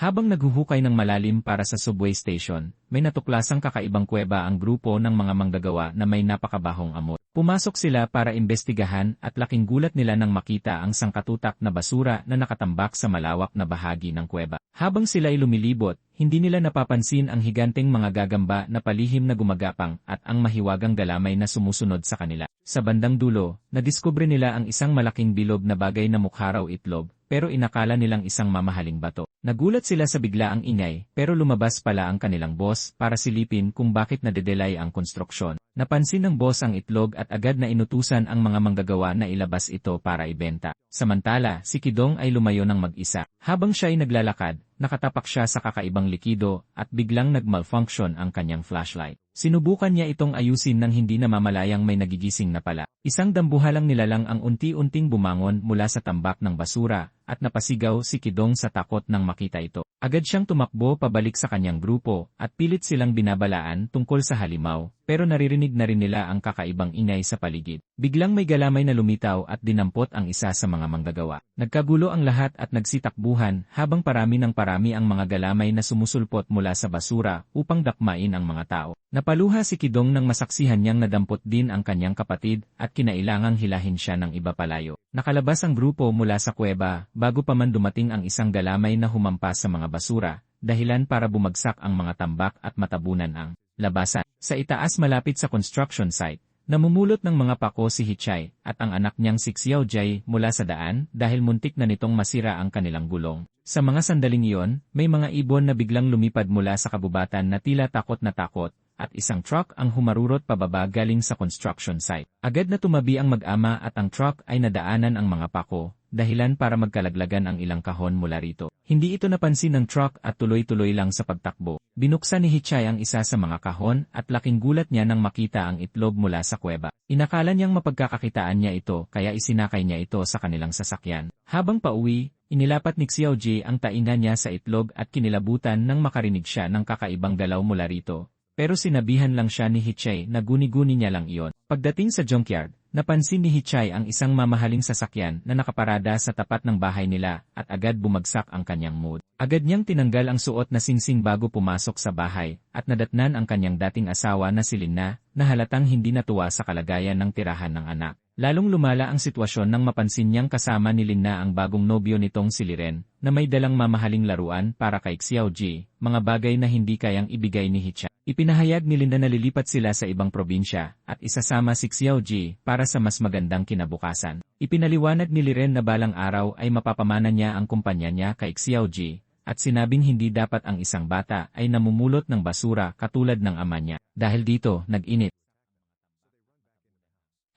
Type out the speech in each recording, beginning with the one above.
Habang naghuhukay ng malalim para sa subway station, may natuklasang kakaibang kuweba ang grupo ng mga manggagawa na may napakabahong amot. Pumasok sila para imbestigahan at laking gulat nila nang makita ang sangkatutak na basura na nakatambak sa malawak na bahagi ng kuweba. Habang sila ay lumilibot, hindi nila napapansin ang higanteng mga gagamba na palihim na gumagapang at ang mahiwagang galamay na sumusunod sa kanila. Sa bandang dulo, nadiskubre nila ang isang malaking bilog na bagay na mukha raw itlog, pero inakala nilang isang mamahaling bato. Nagulat sila sa biglaang ingay, pero lumabas pala ang kanilang boss para silipin kung bakit nadedelay ang konstruksyon. Napansin ng boss ang itlog at agad na inutusan ang mga manggagawa na ilabas ito para ibenta. Samantala, si Kidong ay lumayo ng mag-isa. Habang siya ay naglalakad, nakatapak siya sa kakaibang likido at biglang nagmalfunction ang kanyang flashlight. Sinubukan niya itong ayusin nang hindi namamalayang may nagigising na pala. Isang dambuhalang nilalang ang unti-unting bumangon mula sa tambak ng basura at napasigaw si Kidong sa takot nang makita ito. Agad siyang tumakbo pabalik sa kanyang grupo at pilit silang binabalaan tungkol sa halimaw, pero naririnig na rin nila ang kakaibang ingay sa paligid. Biglang may galamay na lumitaw at dinampot ang isa sa mga manggagawa. Nagkagulo ang lahat at nagsitakbuhan habang parami ng parami ang mga galamay na sumusulpot mula sa basura upang dakmain ang mga tao. Napaluha si Kidong nang masaksihan niyang nadampot din ang kanyang kapatid at kinailangang hilahin siya ng iba palayo. Nakalabas ang grupo mula sa kuweba bago pa man dumating ang isang galamay na humampas sa mga basura, dahilan para bumagsak ang mga tambak at matabunan ang labasan. Sa itaas malapit sa construction site, namumulot ng mga pako si Hichay at ang anak niyang si Xiaojay mula sa daan dahil muntik na nitong masira ang kanilang gulong. Sa mga sandaling iyon, may mga ibon na biglang lumipad mula sa kabubatan na tila takot na takot, at isang truck ang humarurot pababa galing sa construction site. Agad na tumabi ang mag-ama at ang truck ay nadaanan ang mga pako, dahilan para magkalaglagan ang ilang kahon mula rito. Hindi ito napansin ng truck at tuloy-tuloy lang sa pagtakbo. Binuksan ni Hichay ang isa sa mga kahon at laking gulat niya nang makita ang itlog mula sa kuweba. Inakala niyang mapagkakakitaan niya ito kaya isinakay niya ito sa kanilang sasakyan. Habang pauwi, inilapat ni Xiaoji ang tainga niya sa itlog at kinilabutan nang makarinig siya ng kakaibang galaw mula rito. Pero sinabihan lang siya ni Hichay na guni-guni niya lang iyon. Pagdating sa junkyard, Napansin ni Hichay ang isang mamahaling sasakyan na nakaparada sa tapat ng bahay nila at agad bumagsak ang kanyang mood. Agad niyang tinanggal ang suot na singsing bago pumasok sa bahay at nadatnan ang kanyang dating asawa na si Lina na halatang hindi natuwa sa kalagayan ng tirahan ng anak. Lalong lumala ang sitwasyon nang mapansin niyang kasama ni Lina ang bagong nobyo nitong si Liren na may dalang mamahaling laruan para kay Xiao Ji, mga bagay na hindi kayang ibigay ni Hichay. Ipinahayag ni Linda na lilipat sila sa ibang probinsya at isasama si Xiaoji para sa mas magandang kinabukasan. Ipinaliwanag ni Liren na balang araw ay mapapamana niya ang kumpanya niya kay Xiaoji at sinabing hindi dapat ang isang bata ay namumulot ng basura katulad ng ama niya. Dahil dito, nag-init.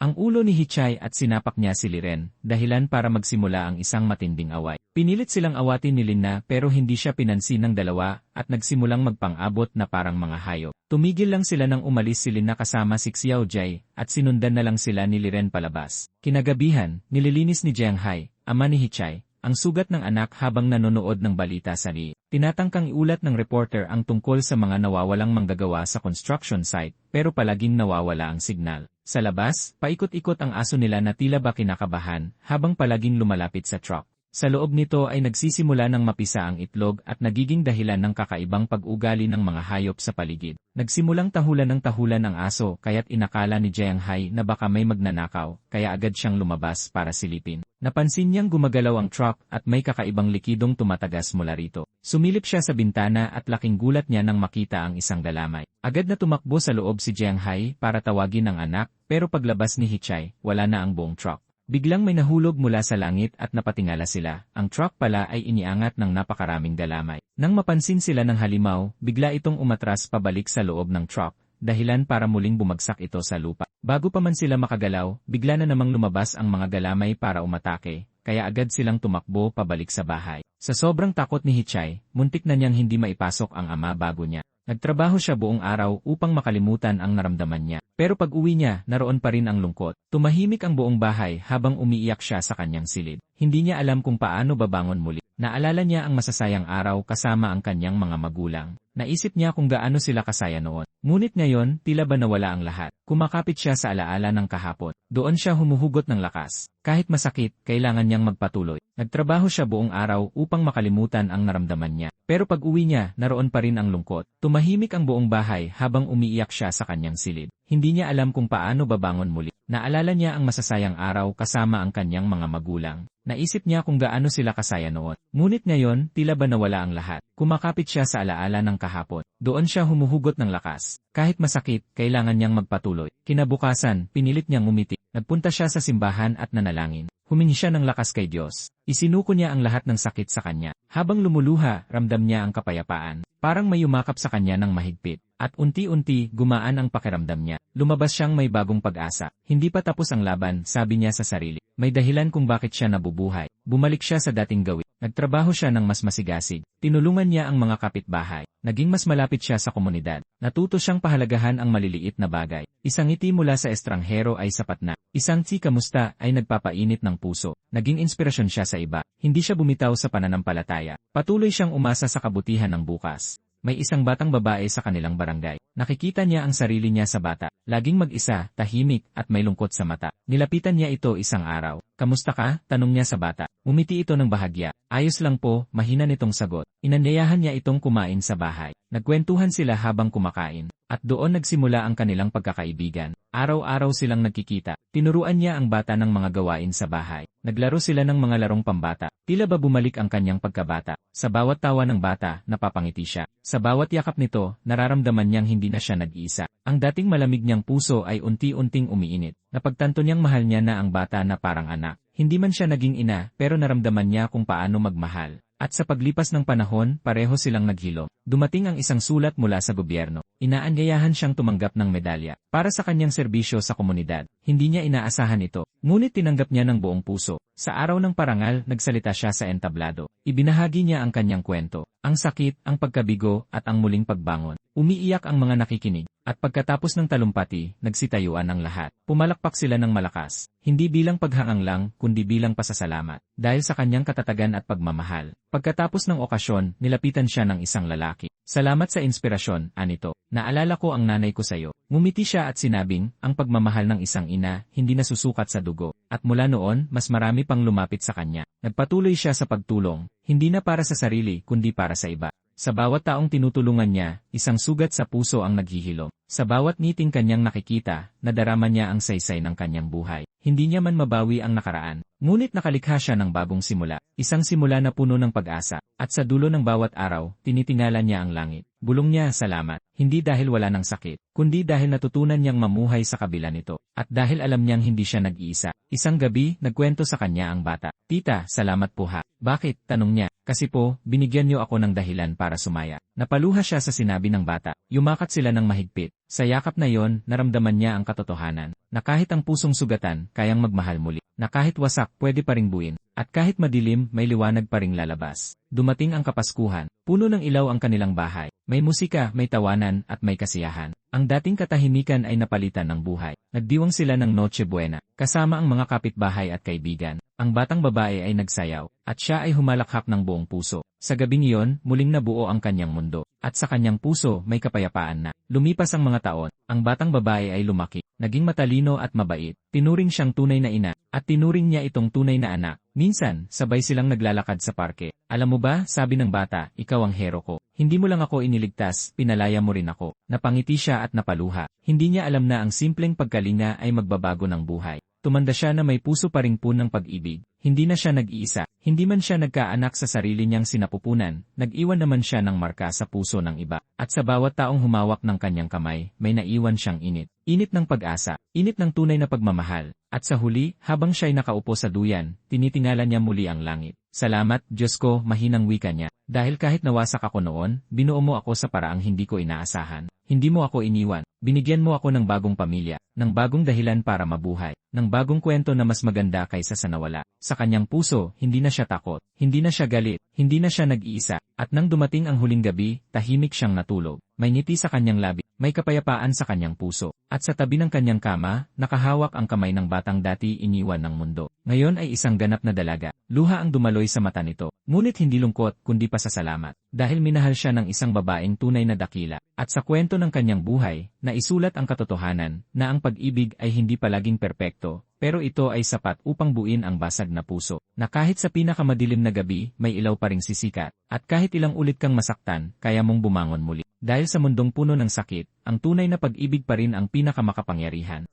Ang ulo ni Hichay at sinapak niya si Liren, dahilan para magsimula ang isang matinding away. Pinilit silang awatin ni Lina pero hindi siya pinansin ng dalawa at nagsimulang magpang-abot na parang mga hayop. Tumigil lang sila nang umalis si Lina kasama si Xiao Jai at sinundan na lang sila ni Liren palabas. Kinagabihan, nililinis ni Jiang Hai, ama ni Hichay, ang sugat ng anak habang nanonood ng balita sa Li. Tinatangkang iulat ng reporter ang tungkol sa mga nawawalang manggagawa sa construction site pero palaging nawawala ang signal. Sa labas, paikot-ikot ang aso nila na tila ba kinakabahan habang palaging lumalapit sa truck. Sa loob nito ay nagsisimula ng mapisa ang itlog at nagiging dahilan ng kakaibang pag-ugali ng mga hayop sa paligid. Nagsimulang tahulan ng tahulan ang aso kaya't inakala ni Jiang Hai na baka may magnanakaw, kaya agad siyang lumabas para silipin. Napansin niyang gumagalaw ang truck at may kakaibang likidong tumatagas mula rito. Sumilip siya sa bintana at laking gulat niya nang makita ang isang galamay. Agad na tumakbo sa loob si Jiang Hai para tawagin ang anak, pero paglabas ni Hichay, wala na ang buong truck. Biglang may nahulog mula sa langit at napatingala sila. Ang truck pala ay iniangat ng napakaraming galamay. Nang mapansin sila ng halimaw, bigla itong umatras pabalik sa loob ng truck, dahilan para muling bumagsak ito sa lupa. Bago pa man sila makagalaw, bigla na namang lumabas ang mga galamay para umatake, kaya agad silang tumakbo pabalik sa bahay. Sa sobrang takot ni Hichay, muntik na niyang hindi maipasok ang ama bago niya. Nagtrabaho siya buong araw upang makalimutan ang naramdaman niya. Pero pag uwi niya, naroon pa rin ang lungkot. Tumahimik ang buong bahay habang umiiyak siya sa kanyang silid. Hindi niya alam kung paano babangon muli. Naalala niya ang masasayang araw kasama ang kanyang mga magulang. Naisip niya kung gaano sila kasaya noon. Ngunit ngayon, tila ba nawala ang lahat. Kumakapit siya sa alaala ng kahapon. Doon siya humuhugot ng lakas. Kahit masakit, kailangan niyang magpatuloy. Nagtrabaho siya buong araw upang makalimutan ang naramdaman niya. Pero pag uwi niya, naroon pa rin ang lungkot. Tumahimik ang buong bahay habang umiiyak siya sa kanyang silid. Hindi niya alam kung paano babangon muli. Naalala niya ang masasayang araw kasama ang kanyang mga magulang. Naisip niya kung gaano sila kasaya noon. Ngunit ngayon, tila ba nawala ang lahat. Kumakapit siya sa alaala ng kahapon. Doon siya humuhugot ng lakas. Kahit masakit, kailangan niyang magpatuloy. Kinabukasan, pinilit niyang umiti. Nagpunta siya sa simbahan at nanalangin. Humingi siya ng lakas kay Diyos. Isinuko niya ang lahat ng sakit sa kanya. Habang lumuluha, ramdam niya ang kapayapaan. Parang may umakap sa kanya ng mahigpit. At unti-unti, gumaan ang pakiramdam niya. Lumabas siyang may bagong pag-asa. Hindi pa tapos ang laban, sabi niya sa sarili. May dahilan kung bakit siya nabubuhay. Bumalik siya sa dating gawin. Nagtrabaho siya ng mas masigasig. Tinulungan niya ang mga kapitbahay. Naging mas malapit siya sa komunidad. Natuto siyang pahalagahan ang maliliit na bagay. Isang ngiti mula sa estranghero ay sapat na. Isang si kamusta ay nagpapainit ng puso. Naging inspirasyon siya sa iba. Hindi siya bumitaw sa pananampalataya. Patuloy siyang umasa sa kabutihan ng bukas. May isang batang babae sa kanilang barangay. Nakikita niya ang sarili niya sa bata. Laging mag-isa, tahimik, at may lungkot sa mata. Nilapitan niya ito isang araw. Kamusta ka? Tanong niya sa bata. Umiti ito ng bahagya. Ayos lang po, mahina nitong sagot. Inanyayahan niya itong kumain sa bahay. Nagkwentuhan sila habang kumakain. At doon nagsimula ang kanilang pagkakaibigan. Araw-araw silang nagkikita. Tinuruan niya ang bata ng mga gawain sa bahay. Naglaro sila ng mga larong pambata. Tila ba bumalik ang kanyang pagkabata. Sa bawat tawa ng bata, napapangiti siya. Sa bawat yakap nito, nararamdaman niyang hindi na siya nag-iisa. Ang dating malamig niyang puso ay unti-unting umiinit. Napagtanto niyang mahal niya na ang bata na parang anak. Hindi man siya naging ina, pero naramdaman niya kung paano magmahal. At sa paglipas ng panahon, pareho silang naghilo. Dumating ang isang sulat mula sa gobyerno. Inaanyayahan siyang tumanggap ng medalya para sa kanyang serbisyo sa komunidad. Hindi niya inaasahan ito, ngunit tinanggap niya ng buong puso. Sa araw ng parangal, nagsalita siya sa entablado. Ibinahagi niya ang kanyang kwento, ang sakit, ang pagkabigo, at ang muling pagbangon. Umiiyak ang mga nakikinig, at pagkatapos ng talumpati, nagsitayuan ang lahat. Pumalakpak sila ng malakas, hindi bilang paghangang lang, kundi bilang pasasalamat, dahil sa kanyang katatagan at pagmamahal. Pagkatapos ng okasyon, nilapitan siya ng isang lalaki. Salamat sa inspirasyon, anito. Naalala ko ang nanay ko sayo. Ngumiti siya at sinabing, ang pagmamahal ng isang ina, hindi nasusukat sa dugo. At mula noon, mas marami pang lumapit sa kanya. Nagpatuloy siya sa pagtulong, hindi na para sa sarili, kundi para sa iba. Sa bawat taong tinutulungan niya, isang sugat sa puso ang naghihilom. Sa bawat ngiting kanyang nakikita, nadarama niya ang saysay ng kanyang buhay. Hindi niya man mabawi ang nakaraan, ngunit nakalikha siya ng bagong simula. Isang simula na puno ng pag-asa. At sa dulo ng bawat araw, tinitingala niya ang langit. Bulong niya salamat, hindi dahil wala ng sakit, kundi dahil natutunan niyang mamuhay sa kabila nito. At dahil alam niyang hindi siya nag-iisa. Isang gabi, nagkwento sa kanya ang bata. Tita, salamat po ha. Bakit? Tanong niya. Kasi po, binigyan niyo ako ng dahilan para sumaya. Napaluha siya sa sinabi ng bata. Yumakat sila ng mahigpit. Sa yakap na yon, naramdaman niya ang katotohanan. Na kahit ang pusong sugatan, kayang magmahal muli. Na kahit wasak, pwede pa ring buin. At kahit madilim, may liwanag pa ring lalabas. Dumating ang Kapaskuhan. Puno ng ilaw ang kanilang bahay. May musika, may tawanan, at may kasiyahan. Ang dating katahimikan ay napalitan ng buhay. Nagdiwang sila ng Noche Buena, kasama ang mga kapitbahay at kaibigan. Ang batang babae ay nagsayaw, at siya ay humalakhak ng buong puso. Sa gabing iyon, muling nabuo ang kanyang mundo. At sa kanyang puso, may kapayapaan na. Lumipas ang mga taon, ang batang babae ay lumaki, naging matalino at mabait. Tinuring siyang tunay na ina, at tinuring niya itong tunay na anak. Minsan, sabay silang naglalakad sa parke. Alam mo ba, sabi ng bata, ikaw ang hero ko. Hindi mo lang ako iniligtas, pinalaya mo rin ako. Napangiti siya at napaluha. Hindi niya alam na ang simpleng pagkalinga ay magbabago ng buhay. Tumanda siya na may puso pa ring punang pag-ibig. Hindi na siya nag-iisa. Hindi man siya nagkaanak sa sarili niyang sinapupunan, nag-iwan naman siya ng marka sa puso ng iba. At sa bawat taong humawak ng kanyang kamay, may naiwan siyang init. Init ng pag-asa, init ng tunay na pagmamahal. At sa huli, habang siya'y nakaupo sa duyan, tinitingala niya muli ang langit. Salamat, Diyos ko, mahinang wika niya. Dahil kahit nawasak ako noon, binuo mo ako sa paraang hindi ko inaasahan. Hindi mo ako iniwan. Binigyan mo ako ng bagong pamilya. Ng bagong dahilan para mabuhay, ng bagong kwento na mas maganda kaysa sa nawala. Sa kanyang puso, hindi na siya takot, hindi na siya galit, hindi na siya nag-iisa, at nang dumating ang huling gabi, tahimik siyang natulog. May ngiti sa kanyang labi, may kapayapaan sa kanyang puso, at sa tabi ng kanyang kama, nakahawak ang kamay ng batang dati iniwan ng mundo. Ngayon ay isang ganap na dalaga. Luha ang dumaloy sa mata nito, ngunit hindi lungkot kundi pasasalamat, dahil minahal siya ng isang babaeng tunay na dakila. At sa kwento ng kanyang buhay, naisulat ang katotohanan na ang pag-ibig ay hindi palaging perpekto, pero ito ay sapat upang buin ang basag na puso, na kahit sa pinakamadilim na gabi, may ilaw pa ring sisikat, at kahit ilang ulit kang masaktan, kaya mong bumangon muli. Dahil sa mundong puno ng sakit, ang tunay na pag-ibig pa rin ang pinakamakapangyarihan.